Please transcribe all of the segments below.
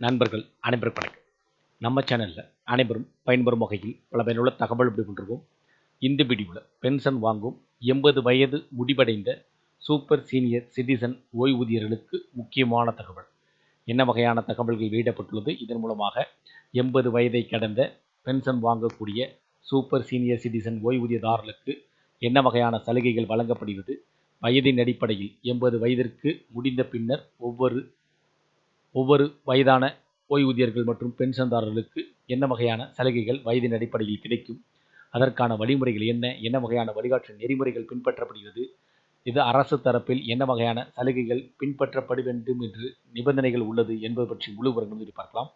நண்பர்கள் அனைவருக்கும் வணக்கம். நம்ம சேனலில் அனைவரும் பயன்பெறும் வகையில் பல பயனுள்ள தகவல் இப்படி கொண்டிருக்கோம். இந்த வீடியோவில் பென்ஷன் வாங்கும் எண்பது வயது முடிவடைந்த சூப்பர் சீனியர் சிட்டிசன் ஓய்வூதியர்களுக்கு முக்கியமான தகவல். என்ன வகையான தகவல்கள் வெளியிடப்பட்டுள்ளது? இதன் மூலமாக எண்பது வயதை கடந்த பென்ஷன் வாங்கக்கூடிய சூப்பர் சீனியர் சிட்டிசன் ஓய்வூதியதாரர்களுக்கு என்ன வகையான சலுகைகள் வழங்கப்படுகிறது? வயதின் அடிப்படையில் எண்பது வயதிற்கு முடிந்த பின்னர் ஒவ்வொரு ஒவ்வொரு வயதான ஓய்வூதியர்கள் மற்றும் பென்ஷன்தாரர்களுக்கு என்ன வகையான சலுகைகள் வயதின் அடிப்படையில் கிடைக்கும்? அதற்கான வழிமுறைகள் என்ன? என்ன வகையான வழிகாட்டு நெறிமுறைகள் பின்பற்றப்படுகிறது? இது அரசு தரப்பில் என்ன வகையான சலுகைகள் பின்பற்றப்பட வேண்டும் என்று நிபந்தனைகள் உள்ளது என்பது பற்றி முழு விவரங்களும் பார்க்கலாம்.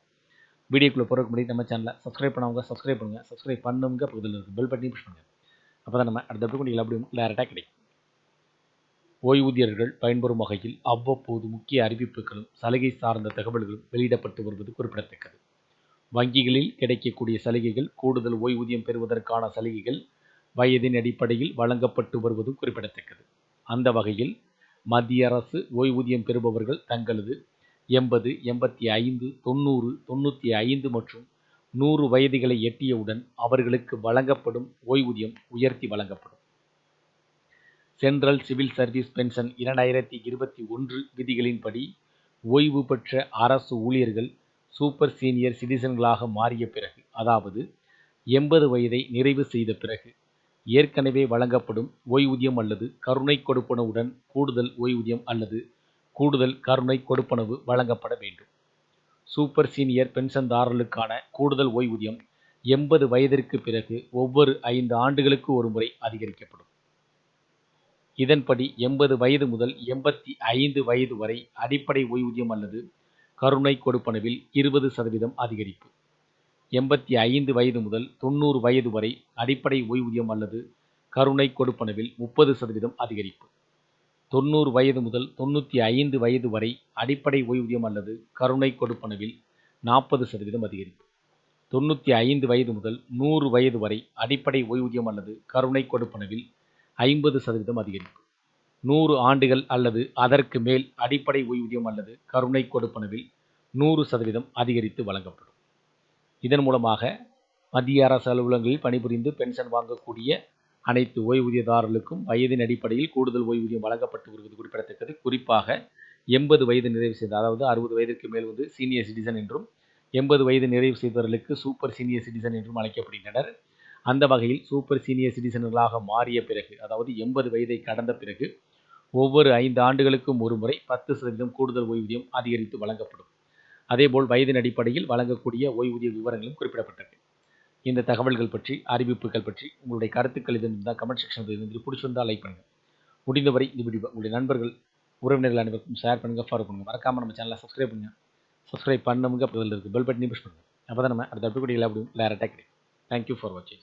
வீடியோக்குள்ளே போகிறதுக்கு முன்னாடி நம்ம சேனலை சப்ஸ்கிரைப் பண்ணவங்க சப்ஸ்கிரைப் பண்ணுங்கள் சப்ஸ்கிரைப் பண்ணுங்க பக்கத்தில் இருக்குது பெல் பட்டனையும் புஷ் பண்ணுங்கள் அப்போ தான் நம்ம அடுத்த கொண்டு அப்படியும் டேரெக்டாக கிடைக்கும். ஓய்வூதியர்கள் பயன்பெறும் வகையில் அவ்வப்போது முக்கிய அறிவிப்புகளும் சலுகை சார்ந்த தகவல்களும் வெளியிடப்பட்டு வருவது குறிப்பிடத்தக்கது. வங்கிகளில் கிடைக்கக்கூடிய சலுகைகள் கூடுதல் ஓய்வூதியம் பெறுவதற்கான சலுகைகள் வயதின் அடிப்படையில் வழங்கப்பட்டு வருவதும் குறிப்பிடத்தக்கது. அந்த வகையில் மத்திய அரசு ஓய்வூதியம் பெறுபவர்கள் தங்களது எண்பது எண்பத்தி ஐந்து தொண்ணூறு தொண்ணூற்றி ஐந்து மற்றும் நூறு வயதுகளை எட்டியவுடன் அவர்களுக்கு வழங்கப்படும் ஓய்வூதியம் உயர்த்தி வழங்கப்படும். சென்ட்ரல் சிவில் சர்வீஸ் பென்ஷன் இரண்டாயிரத்தி இருபத்தி ஒன்று விதிகளின்படி ஓய்வு பெற்ற அரசு ஊழியர்கள் சூப்பர் சீனியர் சிட்டிசன்களாக மாறிய பிறகு அதாவது எண்பது வயதை நிறைவு செய்த பிறகு ஏற்கனவே வழங்கப்படும் ஓய்வூதியம் அல்லது கருணை கொடுப்பனவுடன் கூடுதல் ஓய்வூதியம் அல்லது கூடுதல் கருணை கொடுப்பனவு வழங்கப்பட வேண்டும். சூப்பர் சீனியர் பென்ஷன்தாரர்களுக்கான கூடுதல் ஓய்வூதியம் எண்பது வயதிற்கு பிறகு ஒவ்வொரு ஐந்து ஆண்டுகளுக்கு ஒரு முறை அதிகரிக்கப்படும். இதன்படி எண்பது வயது முதல் எண்பத்தி ஐந்து வயது வரை அடிப்படை ஓய்வூதியம் அல்லது கருணை கொடுப்பனவில் இருபது சதவீதம் அதிகரிப்பு. எண்பத்தி ஐந்து வயது முதல் தொண்ணூறு வயது வரை அடிப்படை ஓய்வூதியம் அல்லது கருணை கொடுப்பனவில் முப்பது சதவீதம் அதிகரிப்பு. தொண்ணூறு வயது முதல் தொண்ணூற்றி ஐந்து வயது வரை அடிப்படை ஓய்வூதியம் அல்லது கருணை கொடுப்பனவில் நாற்பது சதவீதம் அதிகரிப்பு. தொண்ணூற்றி ஐந்து வயது முதல் நூறு வயது வரை அடிப்படை ஓய்வூதியம் அல்லது கருணை கொடுப்பனவில் ஐம்பது சதவீதம் அதிகரிப்பு நூறு ஆண்டுகள் அல்லது அதற்கு மேல் அடிப்படை ஓய்வூதியம் அல்லது கருணை கொடுப்பனவில் நூறு சதவீதம் அதிகரித்து வழங்கப்படும். இதன் மூலமாக மத்திய அரசு அலுவலகங்களில் பணிபுரிந்து பென்ஷன் வாங்கக்கூடிய அனைத்து ஓய்வூதியதாரர்களுக்கும் வயதின் அடிப்படையில் கூடுதல் ஓய்வூதியம் வழங்கப்பட்டு வருவது குறிப்பிடத்தக்கது. குறிப்பாக எண்பது வயது நிறைவு செய்த அதாவது அறுபது வயதிற்கு மேல் வந்து சீனியர் சிட்டிசன் என்றும் எண்பது வயது நிறைவு செய்தவர்களுக்கு சூப்பர் சீனியர் சிட்டிசன் என்றும் அழைக்கப்படுகின்றனர். அந்த வகையில் சூப்பர் சீனியர் சிட்டிசன்களாக மாறிய பிறகு அதாவது எண்பது வயதை கடந்த பிறகு ஒவ்வொரு ஐந்து ஆண்டுகளுக்கும் ஒரு முறை பத்து சதவீதம் கூடுதல் ஓய்வூதியம் அதிகரித்து வழங்கப்படும். அதேபோல் வயதின் அடிப்படையில் வழங்கக்கூடிய ஓய்வூதிய விவரங்களும் குறிப்பிடப்பட்டது இந்த தகவல்கள் பற்றி அறிவிப்புகள் பற்றி உங்களுடைய கருத்துக்கள் இது இருந்தால் கமெண்ட் செக்ஷன் இருந்து பிடிச்சிருந்தால் லைக் பண்ணுங்கள் முடிந்தவரை இந்த வீடியோ உங்களுடைய நண்பர்கள் உறவினர்கள் அனைவருக்கும் ஷேர் பண்ணுங்கள் ஃபாலோ பண்ணுங்கள் மறக்காமல் நம்ம சேனலை சப்ஸ்கிரைப் பண்ணுங்கள் சப்ஸ்கிரைப் பண்ணுங்க அதில் இருக்குது பெல் பட்டனையும் புஷ் பண்ணுங்கள் அப்போ தான் நம்ம அடுத்த வீடியோவில் அப்படியும் டேரெக்டாக கிடைக்கும். தேங்க்யூ ஃபார் வாட்சிங்